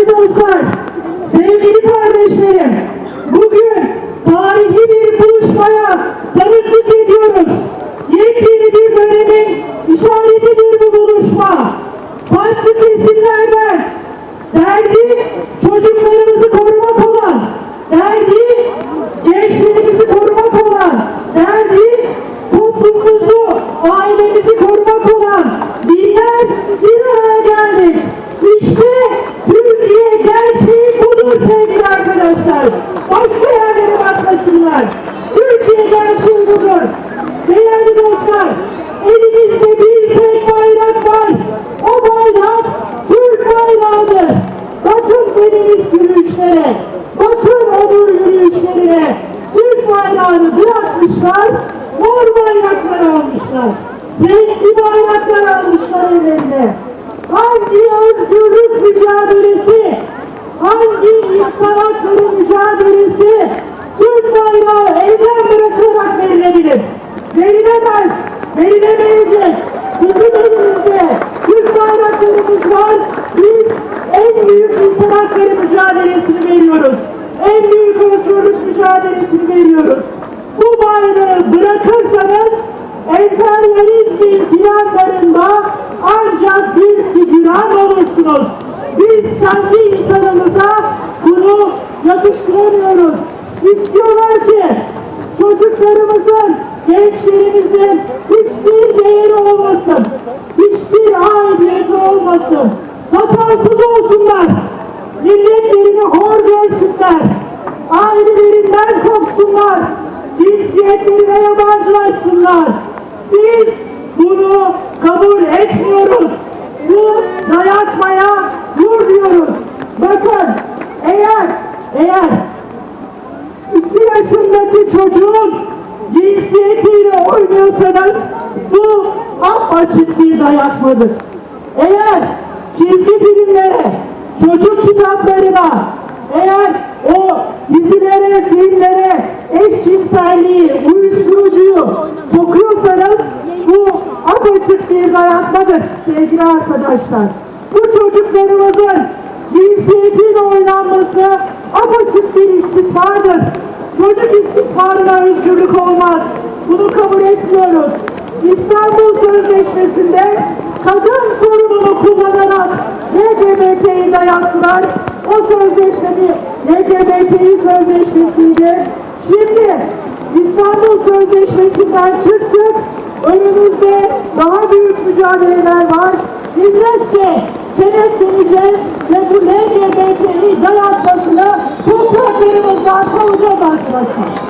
Give me more time. Bayrağını bırakmışlar, mor bayraklar almışlar. Renkli bayraklar almışlar ellerine. Hangi özgürlük mücadelesi, hangi insan hakları mücadelesi Türk bayrağı elden bırakılarak verilebilir? Verilemez, verilemeyecek. Bizim elimizde Türk bayraklarımız var. Biz en büyük insan hakları mücadelesini veriyoruz. En büyük özgürlük mücadelesini veriyoruz. Bu bayrağı bırakırsanız emperyalizmin planlarında ancak bir figüran olursunuz. Biz kendi insanımıza bunu yakıştıramıyoruz. İstiyorlar ki çocuklarımızın, gençlerimizin hiçbir değeri olmasın. Hiçbir aidiyeti olmasın. Hatasız olsunlar. Milletlerini hor görsünler. Ailelerinden kopsunlar. Cinsiyetlerine yabancılaşsınlar. Biz bunu kabul etmiyoruz. Bu dayatmaya dur diyoruz. Bakın eğer eğer iki yaşındaki çocuğun cinsiyetiyle oynuyorsanız bu apaçık bir dayatmadır. Eğer çizgi filmlere, çocuk kitaplarına, eğer o dizilere, filmlere eşcinselliği, uyuşturucuyu sokuyorsanız bu apaçık bir dayatmadır sevgili arkadaşlar. Bu çocuklarımızın cinsiyetiyle oynanması apaçık bir istismardır. Çocuk istismarına özgürlük olmaz. Bunu kabul etmiyoruz. İstanbul Sözleşmesi'nde kadın sorununu kullanarak LGBT'yi dayattılar. O sözleşmeyi LGBT'yi sözleşmesiydi. Şimdi İstanbul Sözleşmesi'nden çıktık. Önümüzde daha büyük mücadeleler var. İzzetçe kenetleneceğiz ve bu LGBT'yi dayatmasını topraklarımızdan kovacağız arkadaşlar.